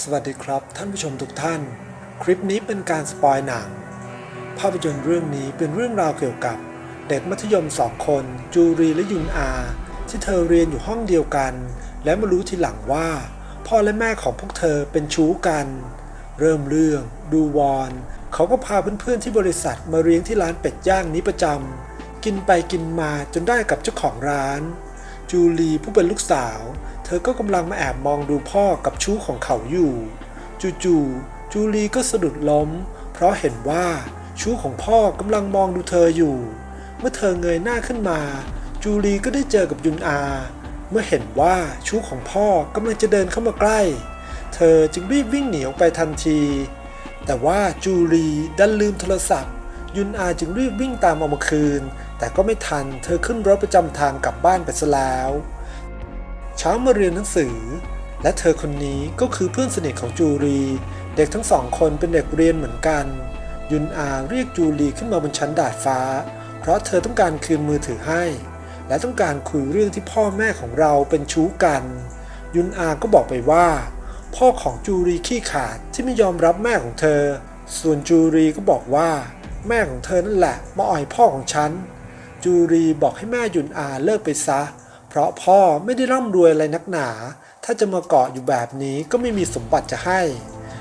สวัสดีครับท่านผู้ชมทุกท่าน คลิปนี้เป็นการสปอยหนัง ภาพยนตร์เรื่องนี้เป็นเรื่องราวเกี่ยวกับ เด็กมัธยมสองคน จูรีและยุนอา ที่เธอเรียนอยู่ห้องเดียวกัน และมารู้ทีหลังว่า พ่อและแม่ของพวกเธอเป็นชู้กัน เริ่มเรื่อง ดูวอนเขาก็พาเพื่อนๆที่บริษัทมาเลี้ยงที่ร้านเป็ดย่างนี้ประจำกินไปกินมาจนได้กับเจ้าของร้าน จูลีผู้เป็นลูกสาว ธอก็กำลังมาแอบมองดูพ่อกับชู้ของเขาอยู่ จู่ๆจูลีก็สะดุดล้ม เพราะเห็นว่าชู้ของพ่อกำลังมองดูเธออยู่ เมื่อเธอเงยหน้าขึ้นมา จูลีก็ได้เจอกับยุนอา เมื่อเห็นว่าชู้ของพ่อกำลังจะเดินเข้ามาใกล้ เธอจึงรีบวิ่งหนีออกไปทันที แต่ว่าจูลีดันลืมโทรศัพท์ ยุนอาจึงรีบวิ่งตามเอามาคืน แต่ก็ไม่ทันเธอขึ้นรถประจำทางกลับบ้านไปซะแล้ว ช้ามาเรียนหนังสือ และเธอคนนี้ก็คือเพื่อนสนิทของจูรี เด็กทั้งสองคนเป็นเด็กเรียนเหมือนกัน ยุนอาเรียกจูรีขึ้นมาบนชั้นดาดฟ้า เพราะเธอต้องการคืนมือถือให้ และต้องการคุยเรื่องที่พ่อแม่ของเราเป็นชู้กัน ยุนอาก็บอกไปว่า พ่อของจูรีขี้ขาดที่ไม่ยอมรับแม่ของเธอ ส่วนจูรีก็บอกว่า แม่ของเธอนั่นแหละมาอ่อยพ่อของฉันจูรีบอกให้แม่ยุนอาเลิกไปซะเพราะพ่อไม่ได้ร่ำรวยอะไรนักหนา ถ้าจะมาเกาะอยู่แบบนี้ก็ไม่มีสมบัติจะให้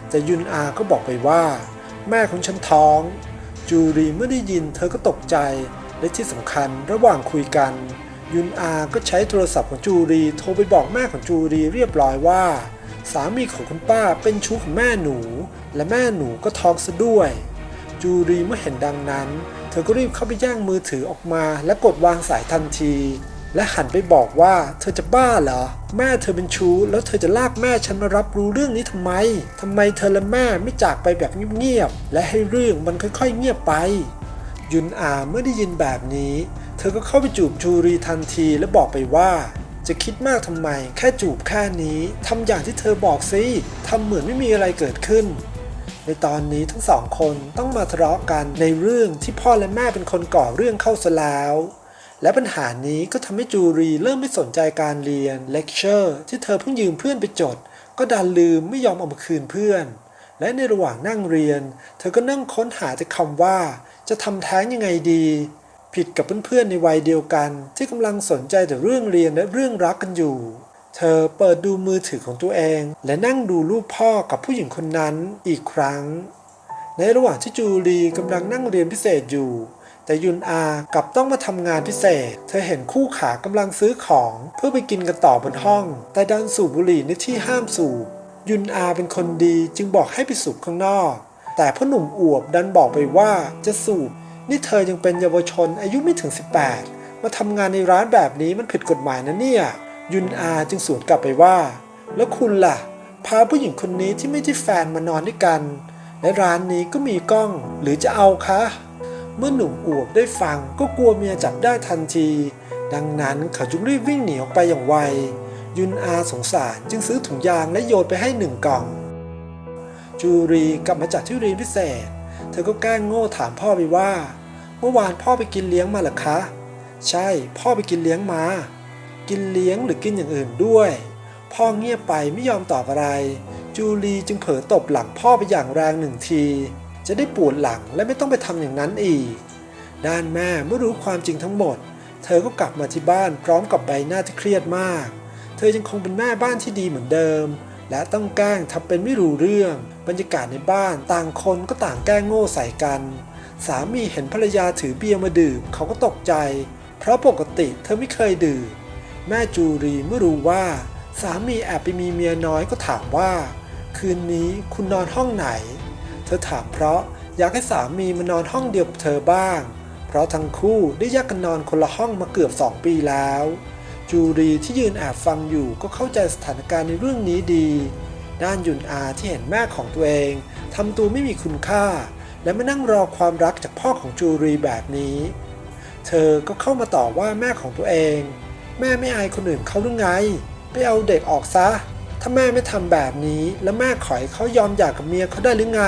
แต่ยุนอาก็บอกไปว่า แม่ของฉันท้อง จูรีเมื่อได้ยินเธอก็ตกใจ และที่สำคัญระหว่างคุยกัน ยุนอาก็ใช้โทรศัพท์ของจูรีโทรไปบอกแม่ของจูรีเรียบร้อยว่า สามีของคุณป้าเป็นชู้ของแม่หนู และแม่หนูก็ท้องซะด้วย จูรีเมื่อเห็นดังนั้น เธอก็รีบเข้าไปแย่งมือถือออกมา และกดวางสายทันที และหันไปบอกว่าเธอจะบ้าเหรอ แม่เธอเป็นชู้ แล้วเธอจะลากแม่ฉันมารับรู้เรื่องนี้ทำไมทำไมเธอและแม่ไม่จากไปแบบเงียบๆและให้เรื่องมันค่อย ๆ เงียบไป ยุนอาเมื่อได้ยินแบบนี้ เธอก็เข้าไปจูบจูรีทันทีและบอกไปว่า จะคิดมากทำไม แค่จูบแค่นี้ทำอย่างที่เธอบอกสิทำเหมือนไม่มีอะไรเกิดขึ้นในตอนนี้ทั้งสองคนต้องมาทะเลาะกันในเรื่องที่พ่อและแม่เป็นคนก่อเรื่องเข้าซะแล้ว และปัญหานี้ก็ทำให้จูรีเริ่มไม่สนใจการเรียนเลคเชอร์ที่เธอเพิ่งยืมเพื่อนไปจด ก็ดันลืมไม่ยอมเอามาคืนเพื่อน และในระหว่างนั่งเรียน เธอก็นั่งค้นหาแต่คำว่า จะทำแท้งยังไงดี ผิดกับเพื่อนๆในวัยเดียวกัน ที่กำลังสนใจแต่เรื่องเรียนและเรื่องรักกันอยู่ เธอเปิดดูมือถือของตัวเอง และนั่งดูรูปพ่อกับผู้หญิงคนนั้นอีกครั้ง ในระหว่างที่จูลีกำลังนั่งเรียนพิเศษอยู่ แต่ยุนอากลับต้องมาทำงานพิเศษ เธอเห็นคู่ขากำลังซื้อของเพื่อไปกินกันต่อบนห้อง แต่ดันสูบบุหรี่ในที่ห้ามสูบ ยุนอาเป็นคนดีจึงบอกให้ไปสูบข้างนอก แต่พ่อหนุ่มอวบดันบอกไปว่าจะสูบ นี่เธอยังเป็นเยาวชนอายุไม่ถึง 18 มาทำงานในร้านแบบนี้มันผิดกฎหมายนะเนี่ย ยุนอาจึงสวนกลับไปว่า แล้วคุณล่ะ พาผู้หญิงคนนี้ที่ไม่ใช่แฟนมานอนด้วยกัน และร้านนี้ก็มีกล้อง หรือจะเอาคะ เมื่อหนุ่มอวบได้ฟังก็กลัวเมียจับได้ทันที ดังนั้นเขาจึงรีบวิ่งหนีออกไปอย่างไว ยุนอาสงสารจึงซื้อถุงยางและโยนไปให้หนึ่งกล่อง จูรีกลับมาจากที่เรียนพิเศษ เธอก็แกล้งโง่ถามพ่อไปว่า เมื่อวานพ่อไปกินเลี้ยงมาหรอคะ ใช่พ่อไปกินเลี้ยงมา กินเลี้ยงหรือกินอย่างอื่นด้วย พ่อเงียบไปไม่ยอมตอบอะไร จูลีจึงเผลอตบหลังพ่อไปอย่างแรงหนึ่งที จะได้ปวดหลังและไม่ต้องไปทำอย่างนั้นอีก ด้านแม่เมื่อรู้ความจริงทั้งหมด เธอก็กลับมาที่บ้านพร้อมกับใบหน้าที่เครียดมาก เธอยังคงเป็นแม่บ้านที่ดีเหมือนเดิม และต้องแกล้งทำเป็นไม่รู้เรื่อง บรรยากาศในบ้านต่างคนก็ต่างแกล้งโง่ใส่กัน สามีเห็นภรรยาถือเบียร์มาดื่มเขาก็ตกใจ เพราะปกติเธอไม่เคยดื่ม แม่จูรีเมื่อรู้ว่าสามีแอบไปมีเมียน้อยก็ถามว่า คืนนี้คุณนอนห้องไหน ธอถามเพราะอยากให้สามีมานอนห้องเดียวกับเธอบ้าง เพราะทั้งคู่ได้แยกกันนอนคนละห้องมาเกือบสองปีแล้ว จูรีที่ยืนแอบฟังอยู่ก็เข้าใจสถานการณ์ในเรื่องนี้ดี ด้านยุนอาที่เห็นแม่ของตัวเองทำตัวไม่มีคุณค่า และมานั่งรอความรักจากพ่อของจูรีแบบนี้ เธอก็เข้ามาต่อว่าแม่ของตัวเอง แม่ไม่อายคนอื่นเขาหรือไง ไปเอาเด็กออกซะ ถ้าแม่ไม่ทำแบบนี้ แล้วแม่ขอให้เขายอมหย่ากับเมียเขาได้หรือไง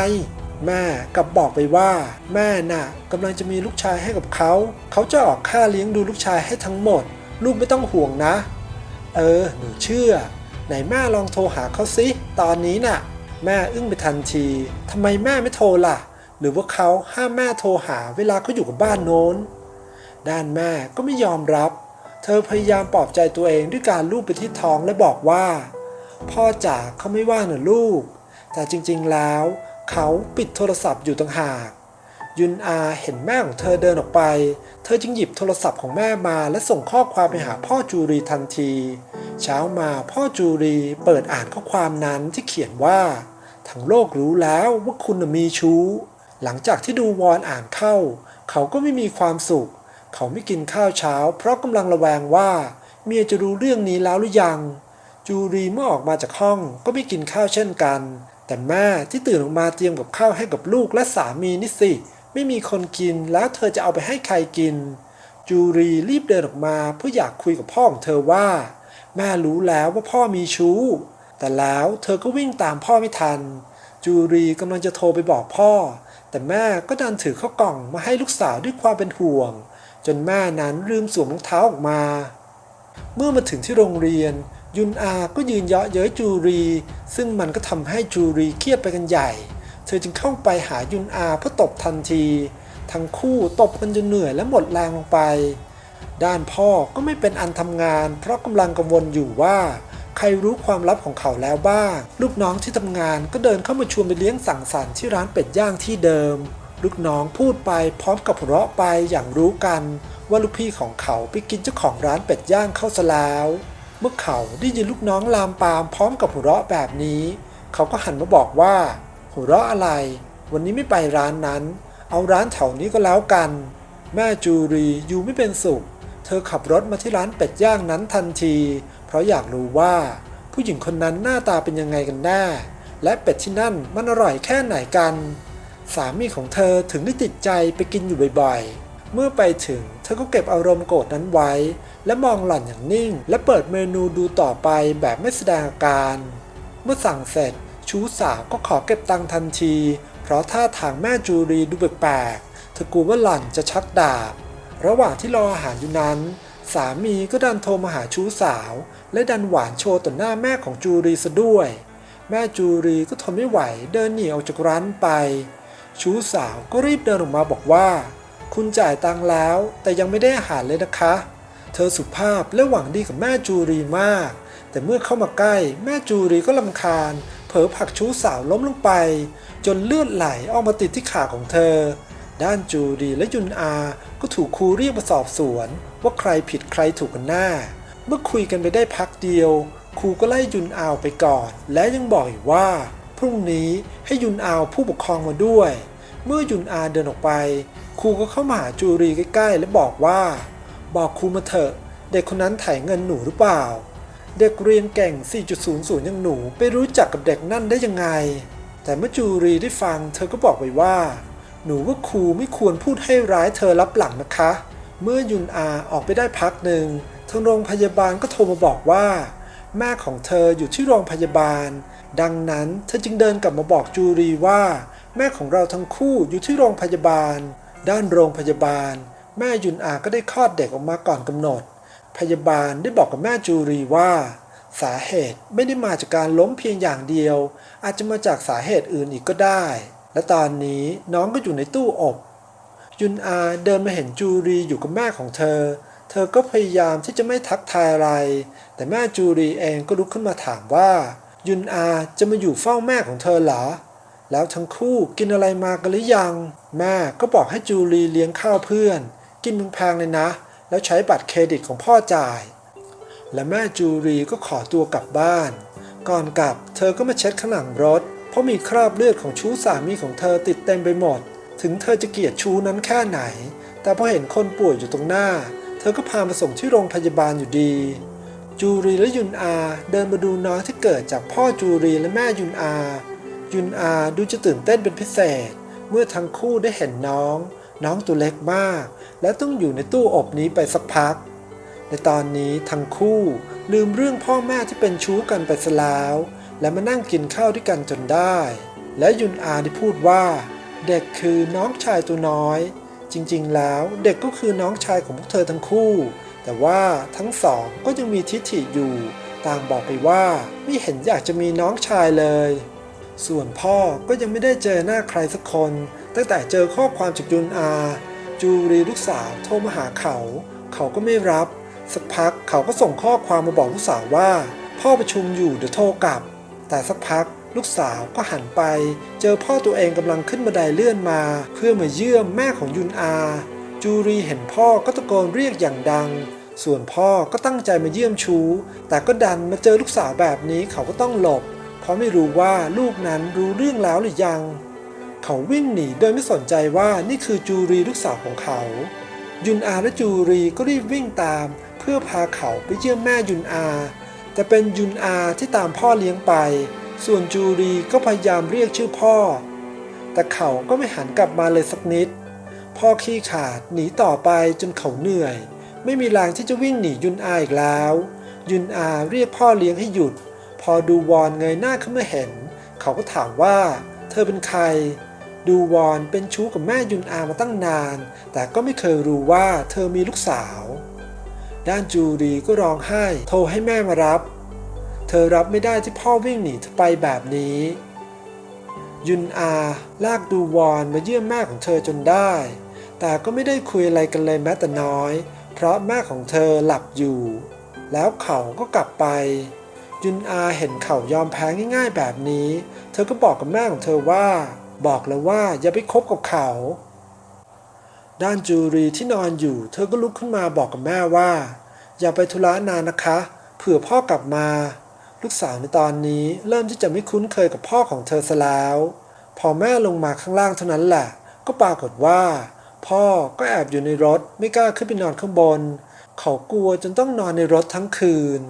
แม่กลับบอกไปว่า แม่น่ะกำลังจะมีลูกชายให้กับเขาเขาจะออกค่าเลี้ยงดูลูกชายให้ทั้งหมด ลูกไม่ต้องห่วงนะ เออหนูเชื่อ ไหนแม่ลองโทรหาเขาสิตอนนี้น่ะ แม่อึ้งไปทันทีทำไมแม่ไม่โทรล่ะ หรือว่าเขาห้ามแม่โทรหาเวลาเขาอยู่กับบ้านโน้นด้านแม่ก็ไม่ยอมรับ เธอพยายามปลอบใจตัวเองด้วยการลูบไปที่ท้องและบอกว่า พ่อจ๋าเขาไม่ว่างนะลูก แต่จริงๆแล้วเขาปิดโทรศัพท์อยู่ต่างหาก ยุนอาเห็นแม่ของเธอเดินออกไป เธอจึงหยิบโทรศัพท์ของแม่มาและส่งข้อความไปหาพ่อจูรีทันที เช้ามาพ่อจูรีเปิดอ่านข้อความนั้นที่เขียนว่า ทั้งโลกรู้แล้วว่าคุณมีชู้ หลังจากที่ดูวอนอ่านเข้า เขาก็ไม่มีความสุข เขาไม่กินข้าวเช้า เพราะกำลังระแวงว่าเมียจะรู้เรื่องนี้แล้วหรือยัง จูรีเมื่อออกมาจากห้องก็ไม่กินข้าวเช่นกัน แต่แม่ที่ตื่นออกมาเตรียมกับข้าวให้กับลูกและสามีนี่สิไม่มีคนกินแล้วเธอจะเอาไปให้ใครกิน จูรีรีบเดินออกมาเพื่ออยากคุยกับพ่อของเธอว่า แม่รู้แล้วว่าพ่อมีชู้ แต่แล้วเธอก็วิ่งตามพ่อไม่ทัน จูรีกำลังจะโทรไปบอกพ่อ แต่แม่ก็ดันถือข้ากล่องมาให้ลูกสาวด้วยความเป็นห่วง จนแม่นั้นลืมสวมรองเท้าออกมา เมื่อมาถึงที่โรงเรียน ยุนอาก็ยืนเยาะเย้ยจูรี ซึ่งมันก็ทำให้จูรีเครียดไปกันใหญ่ เธอจึงเข้าไปหายุนอาเพื่อตบทันที ทั้งคู่ตบกันจนเหนื่อยและหมดแรงลงไป ด้านพ่อก็ไม่เป็นอันทำงาน เพราะกำลังกังวลอยู่ว่า ใครรู้ความลับของเขาแล้วบ้าง ลูกน้องที่ทำงานก็เดินเข้ามาชวนไปเลี้ยงสังสรรค์ที่ร้านเป็ดย่างที่เดิม ลูกน้องพูดไปพร้อมกับหัวเราะไปอย่างรู้กัน ว่าลูกพี่ของเขาไปกินเจ้าของร้านเป็ดย่างเข้าซะแล้ว มื่อเขาได้ยินลูกน้องลามปามพร้อมกับหัวเราะแบบนี้ เขาก็หันมาบอกว่าหัวเราะอะไร วันนี้ไม่ไปร้านนั้น เอาร้านแถวนี้ก็แล้วกัน แม่จูรีอยู่ไม่เป็นสุข เธอขับรถมาที่ร้านเป็ดย่างนั้นทันที เพราะอยากรู้ว่า ผู้หญิงคนนั้นหน้าตาเป็นยังไงกันแน่และเป็ดที่นั่นมันอร่อยแค่ไหนกัน สามีของเธอถึงได้ติดใจไปกินอยู่บ่อยๆ เมื่อไปถึง เธอก็เก็บอารมณ์โกรธนั้นไว้ และมองหล่อนอย่างนิ่ง และเปิดเมนูดูต่อไปแบบไม่แสดงอาการ เมื่อสั่งเสร็จ ชูสาวก็ขอเก็บตังค์ทันที เพราะท่าทางแม่จูรีดูแปลกๆเธอกลัวว่าหล่อนจะชักดาบ ระหว่างที่รออาหารอยู่นั้น สามีก็ดันโทรมาหาชูสาว และดันหวานโชว์ต่อหน้าแม่ของจูรีซะด้วย แม่จูรีก็ทนไม่ไหวเดินหนีออกจากร้านไป ชูสาวก็รีบเดินออกมาบอกว่า คุณจ่ายตังค์แล้ว แต่ยังไม่ได้อาหารเลยนะคะ เธอสุภาพและหวังดีกับแม่จูรีมาก แต่เมื่อเข้ามาใกล้ แม่จูรีก็ลำคาญ เผลอผักชูสาวล้มลงไป จนเลือดไหลออกมาติดที่ขาของเธอ ด้านจูรีและยุนอา ก็ถูกครูเรียกมาสอบสวน ว่าใครผิดใครถูกกันแน่เมื่อคุยกันไปได้พักเดียว ครูก็ไล่ยุนอาวไปก่อน และยังบอกอีกว่า พรุ่งนี้ให้ยุนอาวผู้ปกครองมาด้วย เมื่อยุนอาเดินออกไป ครูก็เข้ามาหาจูรีใกล้ๆ และบอกว่า บอกครูมาเถอะ เด็กคนนั้นไถ่ายเงินหนูหรือเปล่า เด็กเรียนเก่ง 4.00 อย่างหนูไปรู้จักกับเด็กนั่นได้ยังไง แต่เมื่อจูรีได้ฟัง เธอก็บอกไปว่า หนูว่าครูไม่ควรพูดให้ร้ายเธอรับหลังนะคะ เมื่อยุนอาออกไปได้พักหนึ่งทางโรงพยาบาลก็โทรมาบอกว่า แม่ของเธออยู่ที่โรงพยาบาล ดังนั้นเธอจึงเดินกลับมาบอกจูรีว่า แม่ของเราทั้งคู่อยู่ที่โรงพยาบาล ด้านโรงพยาบาล แม่ยุนอาก็ได้คลอดเด็กออกมาก่อนกำหนด พยาบาลได้บอกกับแม่จูรีว่า สาเหตุไม่ได้มาจากการล้มเพียงอย่างเดียว อาจจะมาจากสาเหตุอื่นอีกก็ได้ และตอนนี้น้องก็อยู่ในตู้อบ ยุนอาเดินมาเห็นจูรีอยู่กับแม่ของเธอ เธอก็พยายามที่จะไม่ทักทายอะไร แต่แม่จูรีเองก็ลุกขึ้นมาถามว่า ยุนอาจะมาอยู่เฝ้าแม่ของเธอเหรอ แล้วทั้งคู่กินอะไรมากันหรือยัง แม่ก็บอกให้จูรีเลี้ยงข้าวเพื่อน กินแพงๆเลยนะ แล้วใช้บัตรเครดิตของพ่อจ่าย และแม่จูรีก็ขอตัวกลับบ้าน ก่อนกลับเธอก็มาเช็ดข้างหลังรถ เพราะมีคราบเลือดของชู้สามีของเธอติดเต็มไปหมด ถึงเธอจะเกลียดชู้นั้นแค่ไหน แต่พอเห็นคนป่วยอยู่ตรงหน้า เธอก็พามาส่งที่โรงพยาบาลอยู่ดีจูรีและยุนอา เดินมาดูน้องที่เกิดจากพ่อจูรีและแม่ยุนอา ยุนอาดูจะตื่นเต้นเป็นพิเศษ เมื่อทั้งคู่ได้เห็นน้อง น้องตัวเล็กมาก และต้องอยู่ในตู้อบนี้ไปสักพัก ในตอนนี้ทั้งคู่ลืมเรื่องพ่อแม่ที่เป็นชู้กันไปซะแล้ว และมานั่งกินข้าวด้วยกันจนได้ และยุนอาได้พูดว่า เด็กคือน้องชายตัวน้อย จริงๆ แล้วเด็กก็คือน้องชายของพวกเธอทั้งคู่ แต่ว่าทั้งสองก็ยังมีทิฐิอยู่ ต่างบอกไปว่าไม่เห็นอยากจะมีน้องชายเลย ส่วนพ่อก็ยังไม่ได้เจอหน้าใครสักคน ตั้งแต่เจอข้อความจากยุนอา จูรีลูกสาวโทรมาหาเขา เขาก็ไม่รับ สักพักเขาก็ส่งข้อความมาบอกลูกสาวว่า พ่อประชุมอยู่เดี๋ยวโทรกลับ แต่สักพักลูกสาวก็หันไป เจอพ่อตัวเองกำลังขึ้นบันไดเลื่อนมา เพื่อมาเยี่ยมแม่ของยุนอา จูรีเห็นพ่อก็ตะโกนเรียกอย่างดัง ส่วนพ่อก็ตั้งใจมาเยี่ยมชู แต่ก็ดันมาเจอลูกสาวแบบนี้เขาก็ต้องหลบ เพราไม่รู้ว่าลูกนั้นรู้เรื่องแล้วหรือยัง เขาวิ่งหนีโดยไม่สนใจว่านี่คือจูรีลูกสาวของเขา ยุนอาและจูรีก็รีบวิ่งตาม เพื่อพาเขาไปเยี่ยมแม่ยุนอา แต่เป็นยุนอาที่ตามพ่อเลี้ยงไป ส่วนจูรีก็พยายามเรียกชื่อพ่อ แต่เขาก็ไม่หันกลับมาเลยสักนิด พ่อขี้ขาดหนีต่อไปจนเขาเหนื่อย ไม่มีแรงที่จะวิ่งหนียุนอาอีกแล้ว ยุนอาเรียกพ่อเลี้ยงให้หยุด พอดูวอนเงยหน้าขึ้นมาเห็น เขาก็ถามว่า เธอเป็นใคร ดูวอนเป็นชู้กับแม่ยุนอามาตั้งนาน แต่ก็ไม่เคยรู้ว่าเธอมีลูกสาว ด้านจูรีก็ร้องไห้ โทรให้แม่มารับ เธอรับไม่ได้ที่พ่อวิ่งหนีเธอไปแบบนี้ ยุนอา ลากดูวอนมาเยี่ยมแม่ของเธอจนได้ แต่ก็ไม่ได้คุยอะไรกันเลยแม้แต่น้อย เพราะแม่ของเธอหลับอยู่ แล้วเขาก็กลับไป ยุนอาเห็นเขายอมแพ้ง่ายๆแบบนี้ เธอก็บอกกับแม่ของเธอว่า บอกแล้วว่าอย่าไปคบกับเขา ด้านจูรีที่นอนอยู่ เธอก็ลุกขึ้นมาบอกกับแม่ว่า อย่าไปธุระนานนะคะ เผื่อพ่อกลับมา ลูกสาวในตอนนี้เริ่มที่จะไม่คุ้นเคยกับพ่อของเธอซะแล้ว พอแม่ลงมาข้างล่างเท่านั้นแหละ ก็ปรากฏว่า พ่อก็แอบอยู่ในรถไม่กล้าขึ้นไปนอนข้างบน เขากลัวจนต้องนอนในรถทั้งคืน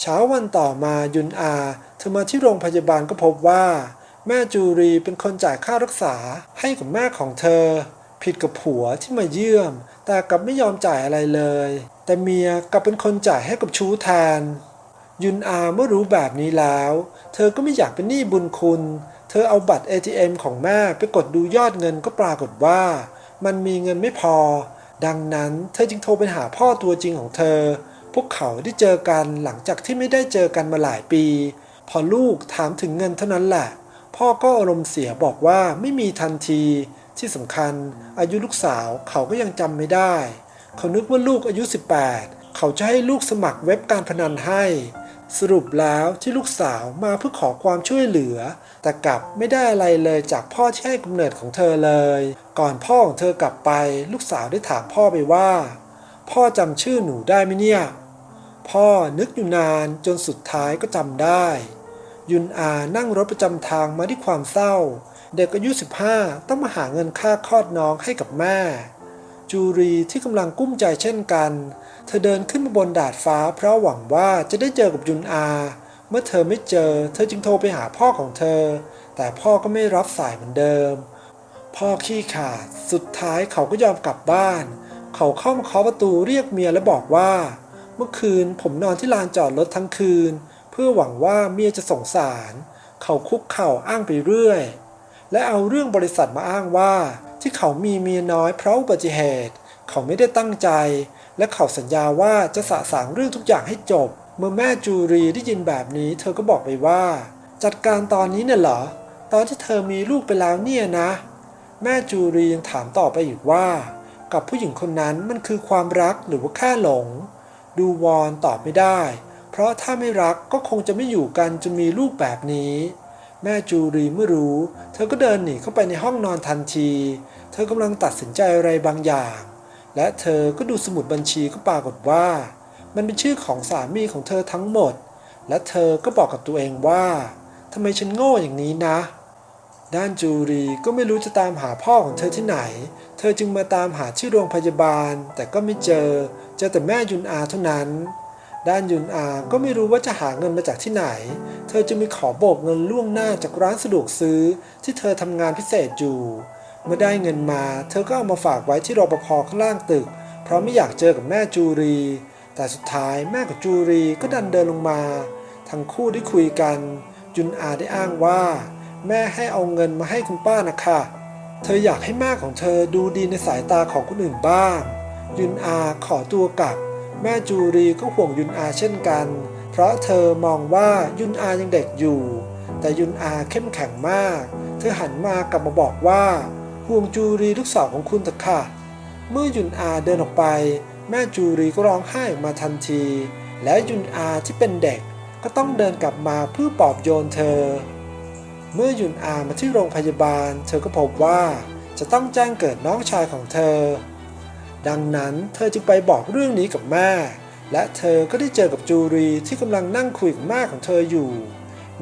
เช้าวันต่อมายุนอาเธอมาที่โรงพยาบาลก็พบว่า แม่จูรีเป็นคนจ่ายค่ารักษาให้กับแม่ของเธอ ผิดกับผัวที่มาเยี่ยม แต่กลับไม่ยอมจ่ายอะไรเลย แต่เมียกลับเป็นคนจ่ายให้กับชู้แทน ยุนอาเมื่อรู้แบบนี้แล้ว เธอก็ไม่อยากเป็นหนี้บุญคุณ เธอเอาบัตร ATM ของแม่ไปกดดูยอดเงินก็ปรากฏว่า มันมีเงินไม่พอ ดังนั้นเธอจึงโทรไปหาพ่อตัวจริงของเธอ พวกเขาได้เจอกันหลังจากที่ไม่ได้เจอกันมาหลายปี พอลูกถามถึงเงินเท่านั้นแหละ พ่อก็อารมณ์เสียบอกว่าไม่มีทันทีที่สำคัญ อายุลูกสาวเขาก็ยังจำไม่ได้ เขานึกว่าลูกอายุ 18 เขาจะให้ลูกสมัครเว็บการพนันให้ สรุปแล้วที่ลูกสาวมาเพื่อขอความช่วยเหลือ แต่กลับไม่ได้อะไรเลยจากพ่อที่ให้กำเนิดของเธอเลย ก่อนพ่อของเธอกลับไป ลูกสาวได้ถามพ่อไปว่า พ่อจำชื่อหนูได้ไหมเนี่ย พ่อนึกอยู่นานจนสุดท้ายก็จำได้ ยุนอานั่งรถประจำทางมาที่ความเศร้า เด็กอายุ 15 ต้องมาหาเงินค่าคลอดน้องให้กับแม่ จูรีที่กำลังกุ้มใจเช่นกัน เธอเดินขึ้นมาบนดาดฟ้า เพราะหวังว่าจะได้เจอกับยุนอา เมื่อเธอไม่เจอ เธอจึงโทรไปหาพ่อของเธอ แต่พ่อก็ไม่รับสายเหมือนเดิม พ่อขี้ขาด สุดท้ายเขาก็ยอมกลับบ้าน เขาเข้ามาเคาะประตูเรียกเมียและบอกว่า เมื่อคืนผมนอนที่ลานจอดรถทั้งคืน เพื่อหวังว่าเมียจะสงสาร เขาคุกเข่าอ้างไปเรื่อย และเอาเรื่องบริษัทมาอ้างว่า ที่เขามีเมียน้อยเพราะอุบัติเหตุ เขาไม่ได้ตั้งใจ และเขาสัญญาว่าจะสะสางเรื่องทุกอย่างให้จบ เมื่อแม่จูรีได้ยินแบบนี้ เธอก็บอกไปว่า จัดการตอนนี้เนี่ยเหรอ ตอนที่เธอมีลูกไปแล้วเนี่ยนะ แม่จูรียังถามต่อไปอีกว่า กับผู้หญิงคนนั้นมันคือความรักหรือว่าแค่หลง ดูวอนตอบไม่ได้ เพราะถ้าไม่รักก็คงจะไม่อยู่กันจนมีลูกแบบนี้ แม่จูรีเมื่อรู้ เธอก็เดินหนีเข้าไปในห้องนอนทันที เธอกำลังตัดสินใจอะไรบางอย่าง และเธอก็ดูสมุดบัญชีก็ปรากฏว่า มันเป็นชื่อของสามีของเธอทั้งหมด และเธอก็บอกกับตัวเองว่าทำไมฉันโง่อย่างนี้นะ ด้านจูรีก็ไม่รู้จะตามหาพ่อของเธอที่ไหน เธอจึงมาตามหาที่โรงพยาบาล แต่ก็ไม่เจอ เจอแต่แม่ยุนอาเท่านั้น ด้านยุนอาก็ไม่รู้ว่าจะหาเงินมาจากที่ไหน เธอจึงไปขอโบกเงินล่วงหน้าจากร้านสะดวกซื้อ ที่เธอทำงานพิเศษอยู่ เมื่อได้เงินมา เธอก็เอามาฝากไว้ที่รปภข้างล่างตึก เพราะไม่อยากเจอกับแม่จูรี แต่สุดท้ายแม่กับจูรีก็ดันเดินลงมา ทั้งคู่ได้คุยกัน ยุนอาได้อ้างว่า แม่ให้เอาเงินมาให้คุณป้านะคะ เธออยากให้แม่ของเธอดูดีในสายตาของคนอื่นบ้าง ยุนอาขอตัวกลับ แม่จูรีก็ห่วงยุนอาเช่นกัน เพราะเธอมองว่ายุนอายังเด็กอยู่ แต่ยุนอาเข้มแข็งมาก เธอหันมากลับมาบอกว่าห่วงจูรีลูกสาวของคุณเถอะค่ะ เมื่อยุนอาเดินออกไป แม่จูรีก็ร้องไห้ออกมาทันที และยุนอาที่เป็นเด็กก็ต้องเดินกลับมาเพื่อปลอบโยนเธอ เมื่อยุนอามาที่โรงพยาบาล เธอก็พบว่าจะต้องแจ้งเกิดน้องชายของเธอ ดังนั้นเธอจึงไปบอกเรื่องนี้กับแม่ และเธอก็ได้เจอกับจูรีที่กำลังนั่งคุยกับแม่ของเธออยู่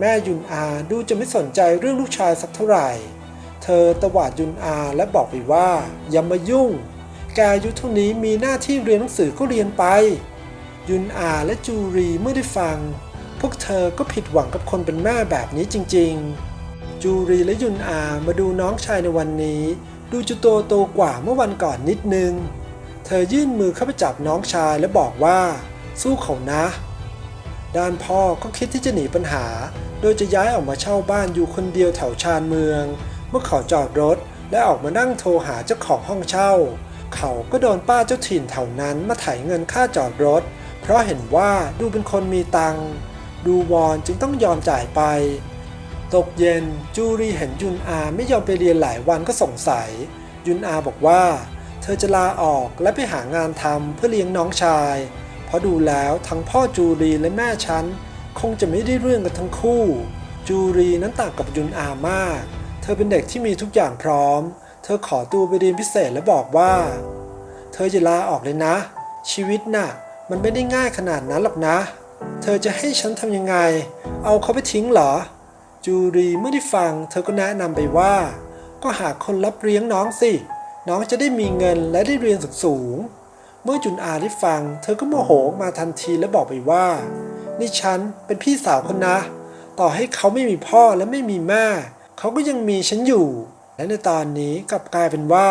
แม่ยุนอาดูจะไม่สนใจเรื่องลูกชายสักเท่าไหร่ เธอตวาดยุนอาและบอกไปว่าอย่ามายุ่ง แกอายุเท่านี้มีหน้าที่เรียนหนังสือก็เรียนไป ยุนอาและจูรีเมื่อได้ฟัง พวกเธอก็ผิดหวังกับคนเป็นแม่แบบนี้จริง ๆ จูรีและยุนอามาดูน้องชายในวันนี้ ดูจะโตโตกว่าเมื่อวันก่อนนิดนึง เธอยื่นมือเข้าไปจับน้องชายและบอกว่า สู้เขานะ ด้านพ่อก็คิดที่จะหนีปัญหา โดยจะย้ายออกมาเช่าบ้านอยู่คนเดียวแถวชานเมือง เมื่อเขาจอดรถและออกมานั่งโทรหาเจ้าของห้องเช่า เขาก็โดนป้าเจ้าถิ่นแถวนั้นมาไถเงินค่าจอดรถ เพราะเห็นว่าดูเป็นคนมีตังค์ดูวอนจึงต้องยอมจ่ายไป ตกเย็นจูรีเห็นยุนอาไม่ยอมไปเรียนหลายวันก็สงสัย ยุนอาบอกว่า เธอจะลาออกและไปหางานทำเพื่อเลี้ยงน้องชาย เพราะดูแล้วทั้งพ่อจูรีและแม่ฉัน คงจะไม่ได้เรื่องกันทั้งคู่ จูรีนั้นต่างกับยุนอามาก เธอเป็นเด็กที่มีทุกอย่างพร้อม เธอขอตัวไปเรียนพิเศษและบอกว่า เธอจะลาออกเลยนะ ชีวิตน่ะ มันไม่ได้ง่ายขนาดนั้นหรอกนะ เธอจะให้ฉันทำยังไง เอาเขาไปทิ้งเหรอ จูรีเมื่อได้ฟัง เธอก็แนะนำไปว่า ก็หาคนรับเลี้ยงน้องสิ น้องจะได้มีเงินและได้เรียนสูงๆเมื่อจุนอาได้ฟัง เธอก็โมโหมาทันทีและบอกไปว่า นี่ฉันเป็นพี่สาวคนนะ ต่อให้เขาไม่มีพ่อและไม่มีแม่เขาก็ยังมีฉันอยู่ และในตอนนี้กลับกลายเป็นว่า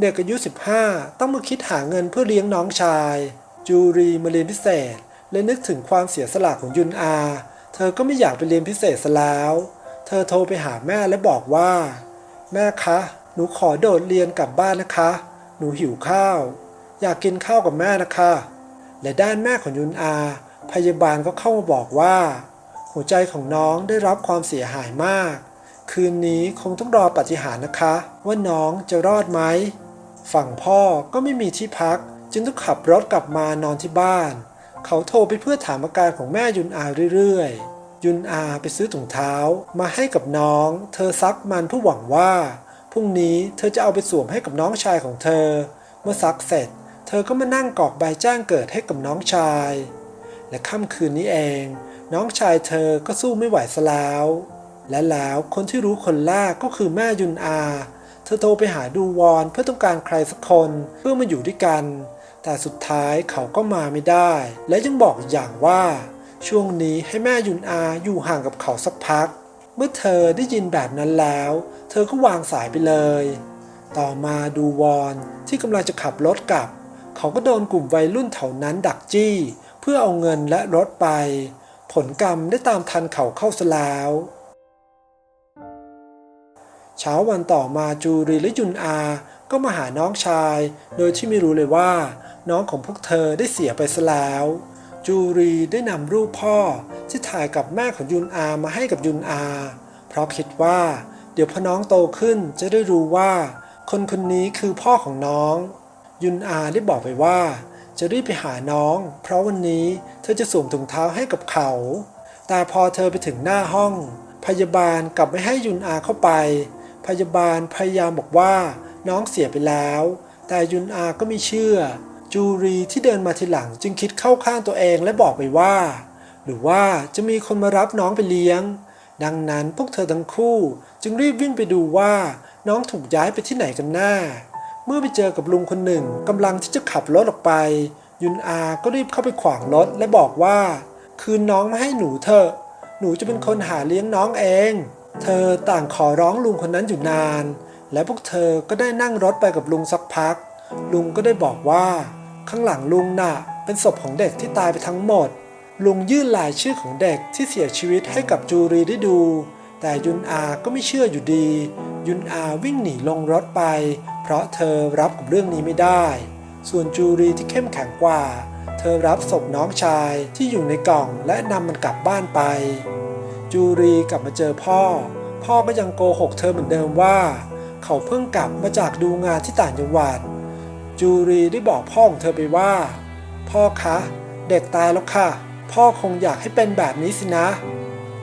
เด็กอายุ 15 ต้องมาคิดหาเงินเพื่อเลี้ยงน้องชาย จูรีมาเรียนพิเศษ และนึกถึงความเสียสละของยุนอา เธอก็ไม่อยากไปเรียนพิเศษซะแล้ว เธอโทรไปหาแม่และบอกว่า แม่คะ หนูขอโดดเรียนกลับบ้านนะคะ หนูหิวข้าว อยากกินข้าวกับแม่นะคะ และด้านแม่ของยุนอา พยาบาลก็เข้ามาบอกว่า หัวใจของน้องได้รับความเสียหายมาก คืนนี้คงต้องรอปฏิหารนะคะ ว่าน้องจะรอดไหม ฝั่งพ่อก็ไม่มีที่พัก จึงต้องขับรถกลับมานอนที่บ้าน เขาโทรไปเพื่อถามอาการของแม่ยุนอาเรื่อยๆ ยุนอาไปซื้อถุงเท้ามาให้กับน้อง เธอซักมันเพื่อหวังว่าพรุ่งนี้เธอจะเอาไปสวมให้กับน้องชายของเธอ เมื่อซักเสร็จ เธอก็มานั่งกรอกใบแจ้งเกิดให้กับน้องชาย และค่ำคืนนี้เอง น้องชายเธอก็สู้ไม่ไหวซะแล้ว และแล้วคนที่รู้คนแรกก็คือแม่ยุนอา เธอโทรไปหาดูวอนเพื่อต้องการใครสักคนเพื่อมาอยู่ด้วยกัน แต่สุดท้ายเขาก็มาไม่ได้ และยังบอกอย่างว่า ช่วงนี้ให้แม่ยุนอาอยู่ห่างกับเขาสักพัก เมื่อเธอได้ยินแบบนั้นแล้ว เธอก็วางสายไปเลย ต่อมาดูวอนที่กำลังจะขับรถกลับ เขาก็โดนกลุ่มวัยรุ่นแถวนั้นดักจี้ เพื่อเอาเงินและรถไป ผลกรรมได้ตามทันเขาเข้าซะแล้วเช้าวันต่อมาจูรีและยุนอา ก็มาหาน้องชาย โดยที่ไม่รู้เลยว่า น้องของพวกเธอได้เสียไปซะแล้ว จูรีได้นำรูปพ่อที่ถ่ายกับแม่ของยุนอามาให้กับยุนอา เพราะคิดว่า เดี๋ยวพอน้องโตขึ้นจะได้รู้ว่า คนคนนี้คือพ่อของน้อง ยุนอาได้บอกไปว่า จะรีบไปหาน้อง เพราะวันนี้เธอจะสวมถุงเท้าให้กับเขา แต่พอเธอไปถึงหน้าห้อง พยาบาลกลับไม่ให้ยุนอาเข้าไป พยาบาลพยายามบอกว่า น้องเสียไปแล้ว แต่ยุนอาก็ไม่เชื่อ จูรีที่เดินมาทีหลังจึงคิดเข้าข้างตัวเองและบอกไปว่า หรือว่าจะมีคนมารับน้องไปเลี้ยง ดังนั้นพวกเธอทั้งคู่ จึงรีบวิ่งไปดูว่าน้องถูกย้ายไปที่ไหนกันแน่เมื่อไปเจอกับลุงคนหนึ่งกำลังที่จะขับรถออกไป ยุนอาก็รีบเข้าไปขวางรถและบอกว่า คืนน้องมาให้หนูเถอะ หนูจะเป็นคนหาเลี้ยงน้องเอง เธอต่างขอร้องลุงคนนั้นอยู่นาน และพวกเธอก็ได้นั่งรถไปกับลุงสักพัก ลุงก็ได้บอกว่า ข้างหลังลุงน่ะ เป็นศพของเด็กที่ตายไปทั้งหมด ลุงยื่นรายชื่อของเด็กที่เสียชีวิตให้กับจูรีได้ดู แต่ยุนอาก็ไม่เชื่ออยู่ดี ยุนอาวิ่งหนีลงรถไป เพราะเธอรับกับเรื่องนี้ไม่ได้ ส่วนจูรีที่เข้มแข็งกว่า เธอรับศพน้องชายที่อยู่ในกล่องและนำมันกลับบ้านไป จูรีกลับมาเจอพ่อ พ่อก็ยังโกหกเธอเหมือนเดิมว่า เขาเพิ่งกลับมาจากดูงานที่ต่างจังหวัด จูรีได้บอกพ่อของเธอไปว่า พ่อคะ เด็กตายแล้วค่ะ พ่อคงอยากให้เป็นแบบนี้สินะ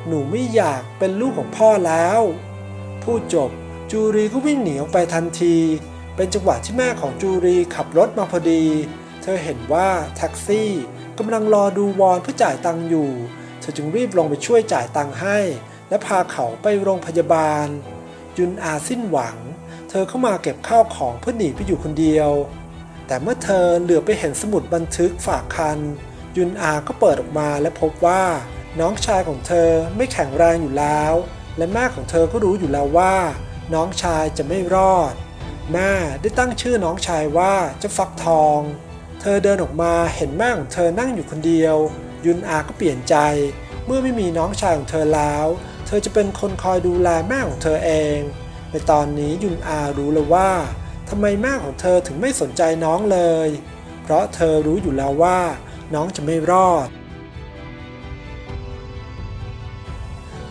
หนูไม่อยากเป็นลูกของพ่อแล้วพูดจบจูรีก็วิ่งหนีออกไปทันที เป็นจังหวะที่แม่ของจูรีขับรถมาพอดี เธอเห็นว่าแท็กซี่กำลังรอดูวอนเพื่อจ่ายตังค์อยู่ เธอจึงรีบลงไปช่วยจ่ายตังค์ให้ และพาเขาไปโรงพยาบาล ยุนอาสิ้นหวัง เธอเข้ามาเก็บข้าวของเพื่อหนีไปอยู่คนเดียว แต่เมื่อเธอเหลือไปเห็นสมุดบันทึกฝากคัน ยุนอาก็เปิดออกมาและพบว่า น้องชายของเธอไม่แข็งแรงอยู่แล้ว และแม่ของเธอก็รู้อยู่แล้วว่า น้องชายจะไม่รอด แม่ได้ตั้งชื่อน้องชายว่าเจ้าฟักทอง เธอเดินออกมาเห็นแม่ของเธอนั่งอยู่คนเดียว ยุนอาก็เปลี่ยนใจ เมื่อไม่มีน้องชายของเธอแล้ว เธอจะเป็นคนคอยดูแลแม่ของเธอเอง ในตอนนี้ยุนอารู้เลยว่าทำไมแม่ของเธอถึงไม่สนใจน้องเลย เพราะเธอรู้อยู่แล้วว่า น้องจะไม่รอด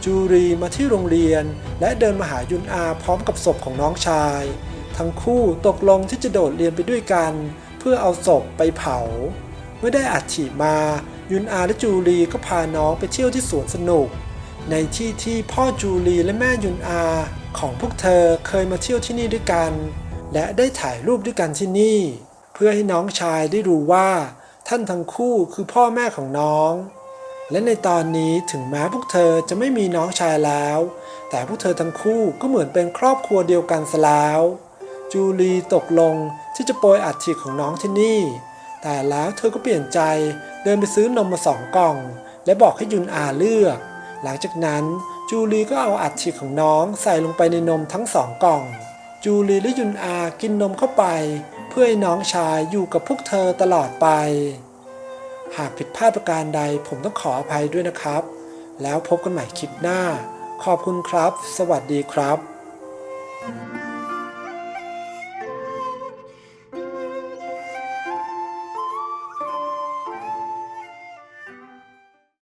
จูรีมาที่โรงเรียนและเดินมาหายุนอาพร้อมกับศพของน้องชาย ทั้งคู่ตกลงที่จะโดดเรียนไปด้วยกัน เพื่อเอาศพไปเผา เมื่อได้อัฐิมา ยุนอาและจูรีก็พาน้องไปเที่ยวที่สวนสนุก ในที่ที่พ่อจูรีและแม่ยุนอา ของพวกเธอเคยมาเที่ยวที่นี่ด้วยกัน และได้ถ่ายรูปด้วยกันที่นี่ เพื่อให้น้องชายได้รู้ว่า ท่านทั้งคู่คือพ่อแม่ของน้อง และในตอนนี้ถึงแม้พวกเธอจะไม่มีน้องชายแล้ว แต่พวกเธอทั้งคู่ก็เหมือนเป็นครอบครัวเดียวกันซะแล้ว จูลีตกลงที่จะโปรยอัฐิของน้องที่นี่ แต่แล้วเธอก็เปลี่ยนใจเดินไปซื้อนมมาสองกล่อง และบอกให้ยุนอาเลือก หลังจากนั้นจูลีก็เอาอัฐิของน้องใส่ลงไปในนมทั้งสองกล่อง จูลีและยุนอากินนมเข้าไป เพื่อให้น้องชายอยู่กับพวกเธอตลอดไป หากผิดพลาดประการใดผมต้องขออภัยด้วยนะครับ แล้วพบกันใหม่คลิปหน้า ขอบคุณครับ สวัสดีครับ